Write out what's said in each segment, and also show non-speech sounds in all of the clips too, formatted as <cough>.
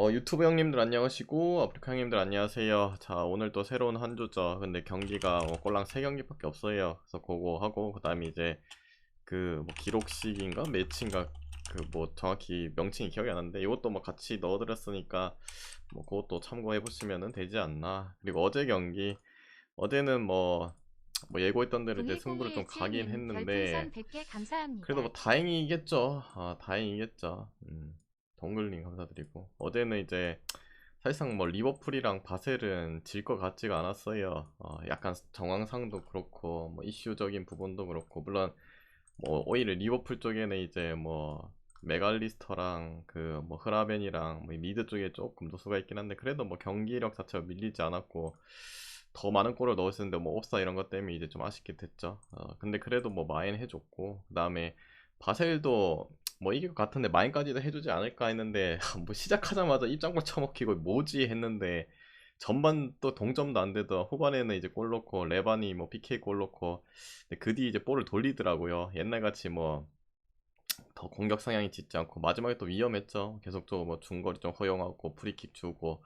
어, 유튜브 형님들 안녕하시고 아프리카 형님들 안녕하세요. 자 오늘 또 새로운 한 주죠. 근데 경기가 어, 꼴랑 3경기밖에 없어요. 그래서 그거 하고 그 다음에 이제 그 뭐 기록식인가 매치인가 그 뭐 정확히 명칭이 기억이 안 나는데 이것도 뭐 같이 넣어드렸으니까 뭐 그것도 참고해 보시면 되지 않나. 그리고 어제 경기 어제는 뭐뭐 예고했던 대로 이제 승부를 좀 가긴 했는데 그래도 뭐 다행히 이겼죠. 아 다행히 이겼죠. 음. 동글님 감사드리고 어제는 이제 사실상 뭐 리버풀이랑 바셀은 질 것 같지가 않았어요. 어, 약간 정황상도 그렇고 뭐 이슈적인 부분도 그렇고 물론 뭐 오히려 리버풀 쪽에는 이제 뭐 메갈리스터랑 그 뭐 흐라벤이랑 뭐 미드 쪽에 조금 누수가 있긴 한데 그래도 뭐 경기력 자체가 밀리지 않았고 더 많은 골을 넣었었는데 뭐 옵사 이런 것 때문에 이제 좀 아쉽게 됐죠. 어, 근데 그래도 뭐 마인 해줬고 그 다음에 바셀도 뭐 이길 것 같은데 마인까지도 해주지 않을까 했는데 <laughs> 뭐 시작하자마자 입장골 쳐먹히고 뭐지 했는데 전반 또 동점도 안 되더 후반에는 이제 골 넣고 레반이 뭐 PK 골 넣고 그 뒤 이제 볼을 돌리더라고요. 옛날같이 뭐 더 공격 성향이 짙지 않고 마지막에 또 위험했죠. 계속적으로 뭐 중거리 좀 허용하고 프리킥 주고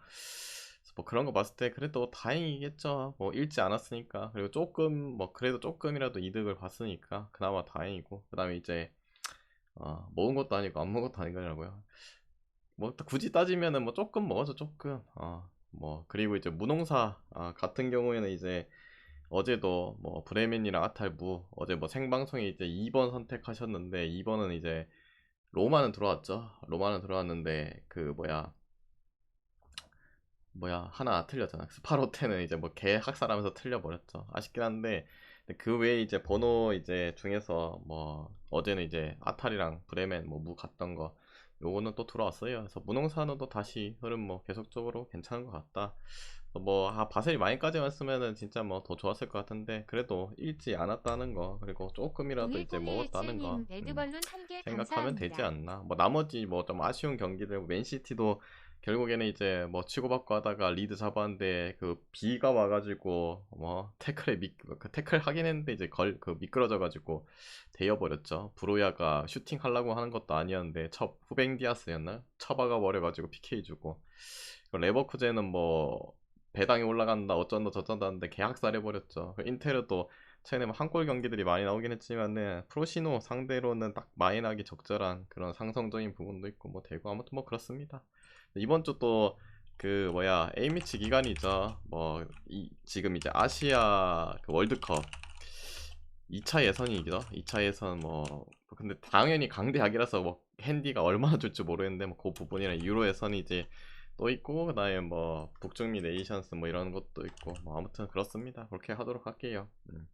뭐 그런 거 봤을 때 그래도 다행이겠죠. 뭐 잃지 않았으니까 그리고 조금 뭐 그래도 조금이라도 이득을 봤으니까 그나마 다행이고 그 다음에 이제 어, 먹은 것도 아니고 안 먹은 것도 아니고요. 뭐 굳이 따지면은 뭐 조금 먹어서 조금 어, 뭐 그리고 이제 무농사 아, 같은 경우에는 이제 어제도 뭐 브레멘이랑 아탈부 어제 뭐 생방송에 이제 2번 선택하셨는데 2번은 이제 로마는 들어왔죠. 로마는 들어왔는데 그 뭐야 뭐야 하나 틀렸잖아. 스파로테는 이제 뭐 개 학살하면서 틀려버렸죠. 아쉽긴 한데 그 외에 이제 번호 이제 중에서 뭐 어제는 이제 아탈이랑 브레멘 뭐 무 갔던 거 요거는 또 들어왔어요. 그래서 무농사는 또 다시 흐름 뭐 계속적으로 괜찮은 것 같다. 뭐 아, 바셀이 많이까지 왔으면은 진짜 뭐 더 좋았을 것 같은데 그래도 잃지 않았다는 거 그리고 조금이라도 이제 먹었다는 거 음, 생각하면 되지 않나. 뭐 나머지 뭐 좀 아쉬운 경기들 맨시티도 결국에는 이제 뭐 치고받고 하다가 리드 잡았는데 그 비가 와가지고 뭐 태클에 미, 그 태클 하긴 했는데 이제 걸 그 미끄러져가지고 대여버렸죠. 브로야가 슈팅 하려고 하는 것도 아니었는데 첫 후뱅 디아스였나? 처박아 버려가지고 PK 주고 레버쿠젠은 뭐 배당이 올라간다 어쩐다 저쩐다 하는데 계약살 해버렸죠. 그 인테르도 최근에 뭐 한골 경기들이 많이 나오긴 했지만은 프로시노 상대로는 딱 마인하기 적절한 그런 상성적인 부분도 있고 뭐 되고 아무튼 뭐 그렇습니다. 이번 주 또 그 뭐야 A매치 기간이죠. 뭐 이, 지금 이제 아시아 그 월드컵 2차 예선이죠. 2차 예선 뭐 근데 당연히 강대학이라서 뭐 핸디가 얼마나 줄지 모르겠는데 뭐 그 부분이랑 유로 예선이 이제 또 있고 그다음에 뭐 북중미 네이션스 뭐 이런 것도 있고 뭐 아무튼 그렇습니다. 그렇게 하도록 할게요. 음.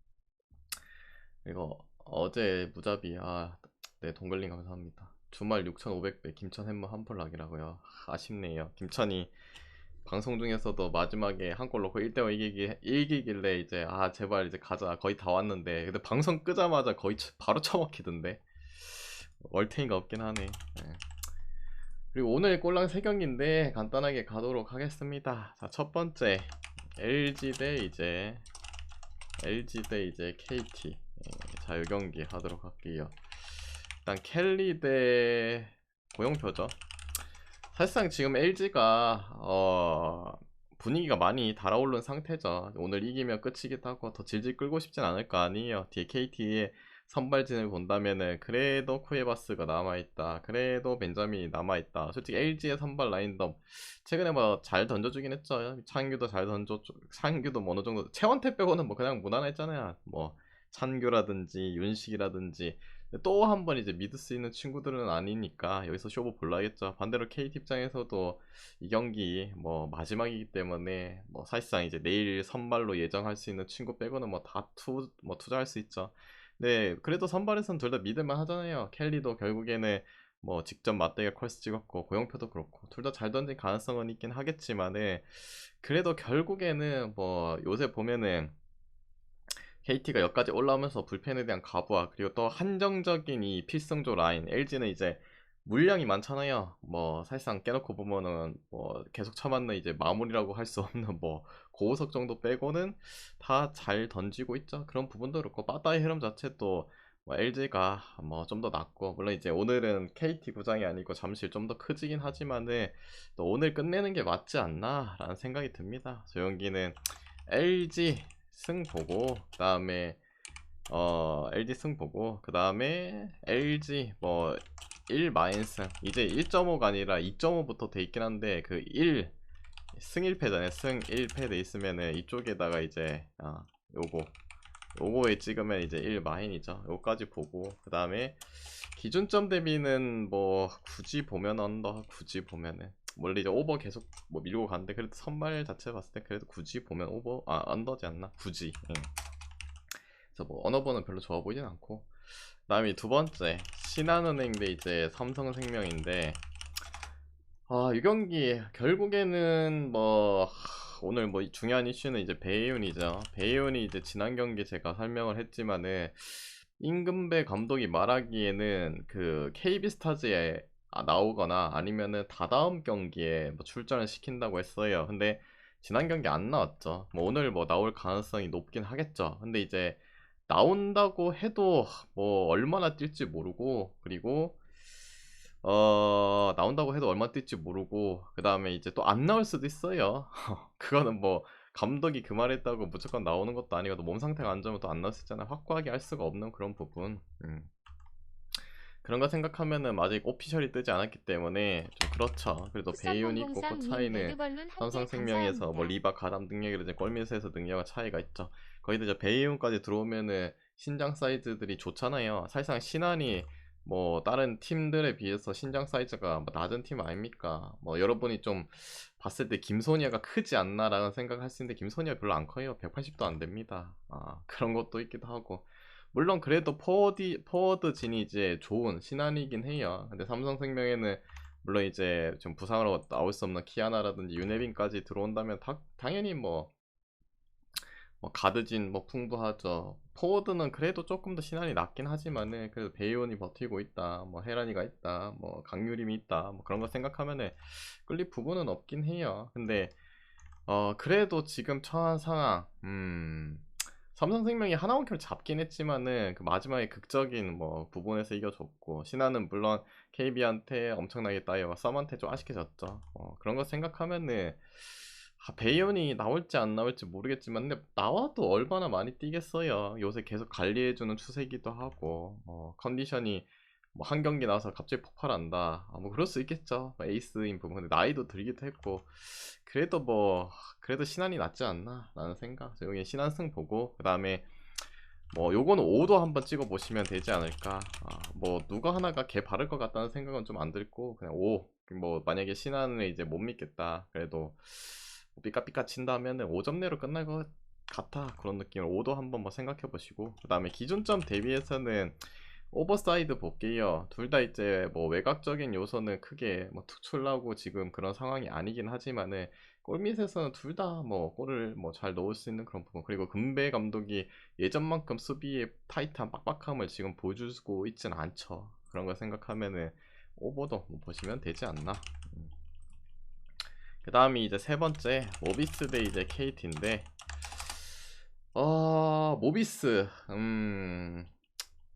그리고 어제 무자비 아네 동글링 감사합니다. 주말 6,500배 김천 햄머 한폴락이라고요. 아쉽네요. 김천이 방송 중에서도 마지막에 한 골 넣고 1대5 이기기, 이기길래 이제 아 제발 이제 가자. 거의 다 왔는데. 근데 방송 끄자마자 거의 바로 처먹히던데. 얼탱이가 없긴 하네. 네. 그리고 오늘 꼴랑 3경기인데 간단하게 가도록 하겠습니다. 자 첫번째. LG 대 이제 LG 대 이제 KT 네, 자이 경기 하도록 할게요 일단 켈리 대 고영표죠. 사실상 지금 LG가 어 분위기가 많이 달아오른 상태죠. 오늘 이기면 끝이기도 하고 더 질질 끌고 싶진 않을 거 아니에요. 뒤에 KT의 선발진을 본다면은 그래도 쿠에바스가 남아있다. 그래도 벤자민이 남아있다. 솔직히 LG의 선발 라인덤 최근에 뭐 잘 던져주긴 했죠. 창규도 잘 던져, 창규도 뭐 어느 정도 최원태 빼고는 뭐 그냥 무난했잖아요. 뭐 찬규라든지 윤식이라든지 또 한 번 이제 믿을 수 있는 친구들은 아니니까 여기서 쇼부 볼라겠죠. 반대로 KT 입장에서도 이 경기 뭐 마지막이기 때문에 뭐 사실상 이제 내일 선발로 예정할 수 있는 친구 빼고는 뭐 다 투 뭐 투자할 수 있죠. 네, 그래도 선발에서는 둘 다 믿을만 하잖아요. 켈리도 결국에는 뭐 직접 맞대결 컬스 찍었고 고영표도 그렇고 둘 다 잘 던진 가능성은 있긴 하겠지만은 그래도 결국에는 뭐 요새 보면은 KT가 여기까지 올라오면서 불펜에 대한 가부와 그리고 또 한정적인 이 필승조 라인 LG는 이제 물량이 많잖아요. 뭐 사실상 깨놓고 보면은 뭐 계속 쳐맞는 이제 마무리라고 할 수 <laughs> 없는 뭐 고우석 정도 빼고는 다 잘 던지고 있죠. 그런 부분도 그렇고 빠따의 흐름 자체도 뭐 LG가 뭐 좀 더 낫고 물론 이제 오늘은 KT 구장이 아니고 잠실 좀 더 크지긴 하지만은 또 오늘 끝내는 게 맞지 않나라는 생각이 듭니다. 저 경기는 LG 승 보고 그 다음에 어 LG 승 보고 그 다음에 LG 뭐 1 마인승 이제 1.5가 아니라 2.5부터 돼 있긴 한데 그 1 승 1패잖아요. 승 1패 돼 있으면은 이쪽에다가 이제 아 요거 요거에 찍으면 이제 1 마인이죠. 요까지 보고 그 다음에 기준점 대비는 뭐 굳이 보면 언더 굳이 보면은 원래 이제 오버 계속 뭐 밀고 가는데 그래도 선발 자체 봤을 때 그래도 굳이 보면 오버 아 언더지 않나 굳이 예. 그래서 뭐 언어버는 별로 좋아 보이진 않고 그다음에 두 번째 신한은행 대 이제 삼성생명인데 아, 이 경기 결국에는 뭐 하, 오늘 뭐 중요한 이슈는 이제 배이훈이죠. 배이훈이 이제 지난 경기 제가 설명을 했지만은 임금배 감독이 말하기에는 그 KB스타즈에 아, 나오거나 아니면은 다다음 경기에 뭐 출전을 시킨다고 했어요. 근데 지난 경기 안 나왔죠. 뭐 오늘 뭐 나올 가능성이 높긴 하겠죠. 근데 이제 나온다고 해도 뭐 얼마나 뛸지 모르고 그리고 어 나온다고 해도 얼마 뛸지 모르고 그 다음에 이제 또 안 나올 수도 있어요. <laughs> 그거는 뭐 감독이 그 말했다고 무조건 나오는 것도 아니고 또몸 상태가 안 좋으면 또 안 나올 수 있잖아요. 확고하게 할 수가 없는 그런 부분. 음. 그런 거 생각하면은 아직 오피셜이 뜨지 않았기 때문에 좀 그렇죠. 그래도 배이훈이 있고 그 차이는 삼성생명에서 뭐 리바 가담 능력이라든지 골밑에서 능력과 차이가 있죠. 거기다 이제 베이움까지 들어오면은 신장 사이즈들이 좋잖아요. 사실상 신한이 뭐 다른 팀들에 비해서 신장 사이즈가 뭐 낮은 팀 아닙니까? 뭐 여러분이 좀 봤을 때 김소니아가 크지 않나라는 생각을 할 수 있는데 김소니아 별로 안 커요. 180도 안 됩니다. 아 그런 것도 있기도 하고 물론 그래도 포워드 포워드 진이 이제 좋은 신한이긴 해요. 근데 삼성생명에는 물론 이제 좀 부상으로 나올 수 없는 키아나라든지 유네빈까지 들어온다면 다, 당연히 뭐, 뭐 가드진 뭐 풍부하죠. 포워드는 그래도 조금 더 신한이 낫긴 하지만은 그래도 베이온이 버티고 있다. 뭐 헤란이가 있다. 뭐 강유림이 있다. 뭐 그런 거 생각하면은 끌릴 부분은 없긴 해요. 근데 어 그래도 지금 처한 상황 음 삼성생명이 하나원큐를 잡긴 했지만은 그 마지막에 극적인 뭐 부분에서 이겨줬고 신한은 물론 KB한테 엄청나게 따여와 썸한테 좀 아쉽게 졌죠. 어, 그런 거 생각하면은 아, 베이온이 나올지 안 나올지 모르겠지만 근데 나와도 얼마나 많이 뛰겠어요. 요새 계속 관리해주는 추세기도 하고 어, 컨디션이 뭐 한 경기 나와서 갑자기 폭발한다. 아, 뭐 그럴 수 있겠죠. 뭐 에이스인 부분 근데 나이도 들기도 했고 그래도 뭐 그래도 신한이 낫지 않나 라는 생각. 여기 신한승 보고 그 다음에 뭐 요거는 5도 한번 찍어 보시면 되지 않을까. 아, 뭐 누가 하나가 개 바를 것 같다는 생각은 좀 안 들고 그냥 5. 뭐 만약에 신한을 이제 못 믿겠다. 그래도 삐까삐까 친다면은 5점 내로 끝날 것 같아. 그런 느낌으로 5도 한번 뭐 생각해 보시고 그 다음에 기준점 대비해서는 오버사이드 볼게요. 둘 다 이제 뭐 외곽적인 요소는 크게 뭐 투출나고 지금 그런 상황이 아니긴 하지만은 골밑에서는 둘 다 뭐 골을 뭐 잘 넣을 수 있는 그런 부분. 그리고 금배 감독이 예전만큼 수비의 타이트한 빡빡함을 지금 보여주고 있진 않죠. 그런 거 생각하면은 오버도 뭐 보시면 되지 않나 그 다음이 이제 세 번째 모비스 대 이제 KT인데 어 모비스 음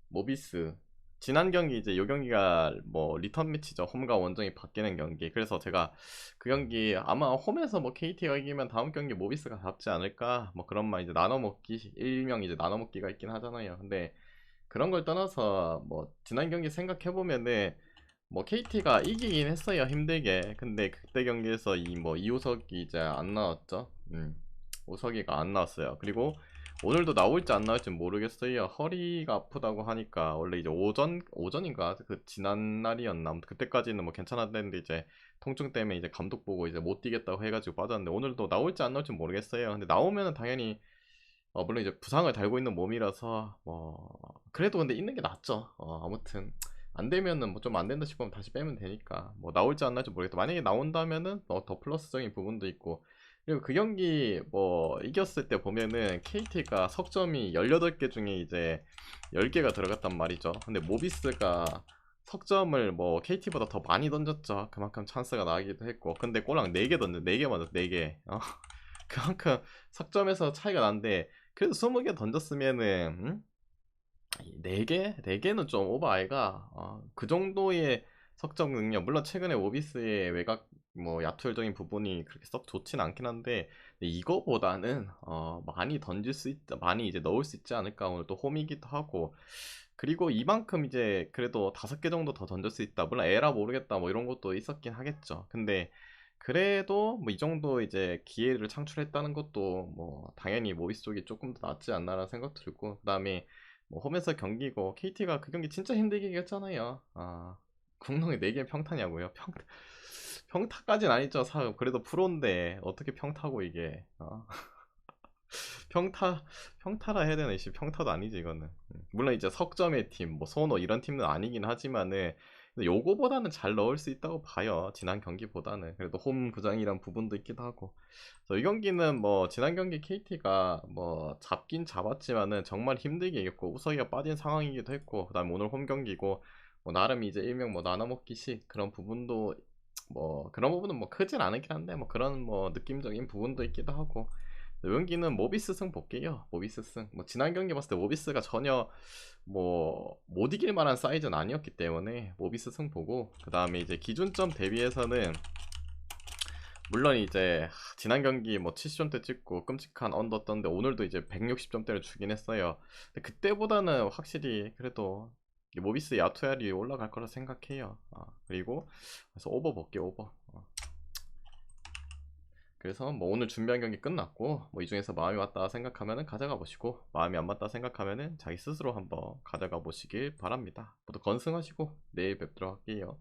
모비스. 지난 경기 이제 요 경기가 뭐 리턴 매치죠. 홈과 원정이 바뀌는 경기. 그래서 제가 그 경기 아마 홈에서 뭐 KT가 이기면 다음 경기 모비스가 잡지 않을까? 뭐 그런 말 이제 나눠 먹기 일명 이제 나눠 먹기가 있긴 하잖아요. 근데 그런 걸 떠나서 뭐 지난 경기 생각해 보면은 뭐 KT가 이기긴 했어요 힘들게. 근데 그때 경기에서 이 뭐 이호석이 이제 안 나왔죠? 음 오석이가 안 나왔어요. 그리고 오늘도 나올지 안 나올지 모르겠어요. 허리가 아프다고 하니까 원래 이제 오전 오전인가? 그 지난 날이었나? 그때까지는 뭐 괜찮았는데 이제 통증 때문에 이제 감독 보고 이제 못 뛰겠다고 해가지고 빠졌는데 오늘도 나올지 안 나올지 모르겠어요. 근데 나오면은 당연히 어 물론 이제 부상을 달고 있는 몸이라서 뭐 그래도 근데 있는 게 낫죠. 어 아무튼 안 되면은 뭐 좀 안 된다 싶으면 다시 빼면 되니까 뭐 나올지 안 나올지 모르겠다. 만약에 나온다면은 뭐 더 플러스적인 부분도 있고. 그리고 그 경기 뭐 이겼을 때 보면은 KT가 석점이 18개 중에 이제 10개가 들어갔단 말이죠. 근데 모비스가 석점을 뭐 KT보다 더 많이 던졌죠. 그만큼 찬스가 나기도 했고. 근데 꼬랑 4개 던졌 4개 맞았 4개. 어? <laughs> 그만큼 석점에서 차이가 난데 그래도 20개 던졌으면은 음? 네 개? 네 개는 좀 오버 아이가 어, 그 정도의 석점 능력. 물론 최근에 오비스의 외곽 뭐 야투열적인 부분이 그렇게 썩 좋진 않긴 한데 이거보다는 어, 많이 던질 수 있, 많이 이제 넣을 수 있지 않을까 오늘 또 홈이기도 하고. 그리고 이만큼 이제 그래도 다섯 개 정도 더 던질 수 있다. 물론 에라 모르겠다 뭐 이런 것도 있었긴 하겠죠. 근데 그래도 뭐 이 정도 이제 기회를 창출했다는 것도 뭐 당연히 모비스 쪽이 조금 더 낫지 않나라는 생각 들고 그다음에 뭐 홈에서 경기고 KT가 그 경기 진짜 힘들게 이겼잖아요. 아 국능이 4개 평타냐고요? 평 <laughs> 평타까진 아니죠. 사 그래도 프로인데 어떻게 평타고 이게 어? <laughs> 평타 평타라 해야 되나 씨 평타도 아니지 이거는 음, 물론 이제 석점의 팀뭐 소노 이런 팀은 아니긴 하지만은 근데 요거보다는 잘 넣을 수 있다고 봐요 지난 경기보다는. 그래도 홈 구장이란 부분도 있기도 하고. 이 경기는 뭐 지난 경기 KT가 뭐 잡긴 잡았지만은 정말 힘들게 이겼고 우석이가 빠진 상황이기도 했고 그 다음 오늘 홈 경기고 뭐 나름 이제 일명 뭐 나눠먹기식 그런 부분도 뭐 그런 부분은 뭐 크진 않긴 한데 뭐 그런 뭐 느낌적인 부분도 있기도 하고 여기는 모비스 승 볼게요. 모비스 승. 뭐 지난 경기 봤을 때 모비스가 전혀 뭐 못 이길 만한 사이즈는 아니었기 때문에 모비스 승 보고 그 다음에 이제 기준점 대비해서는 물론 이제 하, 지난 경기 뭐 70점대 찍고 끔찍한 언더 떴는데 오늘도 이제 160점대를 주긴 했어요. 근데 그때보다는 확실히 그래도 이 모비스 야투알이 올라갈 거라 생각해요. 아, 그리고 그래서 오버 볼게 오버. 어. 그래서 뭐 오늘 준비한 경기 끝났고 뭐 이 중에서 마음이 맞다 생각하면은 가져가 보시고 마음이 안 맞다 생각하면은 자기 스스로 한번 가져가 보시길 바랍니다. 모두 건승하시고 내일 뵙도록 할게요.